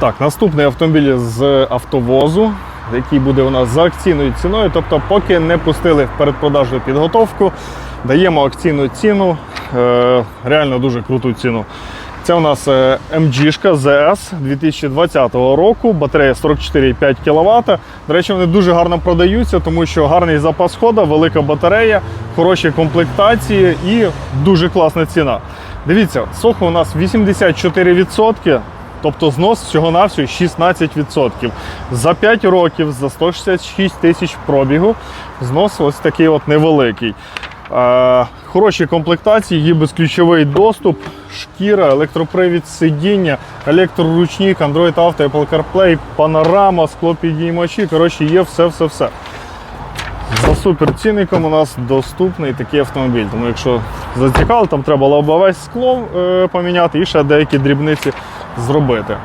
Так, наступний автомобіль з автовозу, який буде у нас за акційною ціною. Тобто, поки не пустили в передпродажну підготовку, даємо акційну ціну, е, реально дуже круту ціну. Це у нас MG ZS 2020 року, батарея 44,5 кВт. До речі, вони дуже гарно продаються, тому що гарний запас хода, велика батарея, хороші комплектації і дуже класна ціна. Дивіться, соху у нас 84%. Тобто знос всього-навсього 16%. За 5 років, за 166 тисяч пробігу, знос ось такий от невеликий. Е, хороші комплектації, є безключовий доступ, шкіра, електропривід сидіння, електроручник, Android Auto, Apple CarPlay, панорама, склопідіймачі. Коротше, є все-все-все. За суперцінником у нас доступний такий автомобіль. Тому якщо зацікавили, там треба лобове скло е, поміняти і ще деякі дрібниці зробити.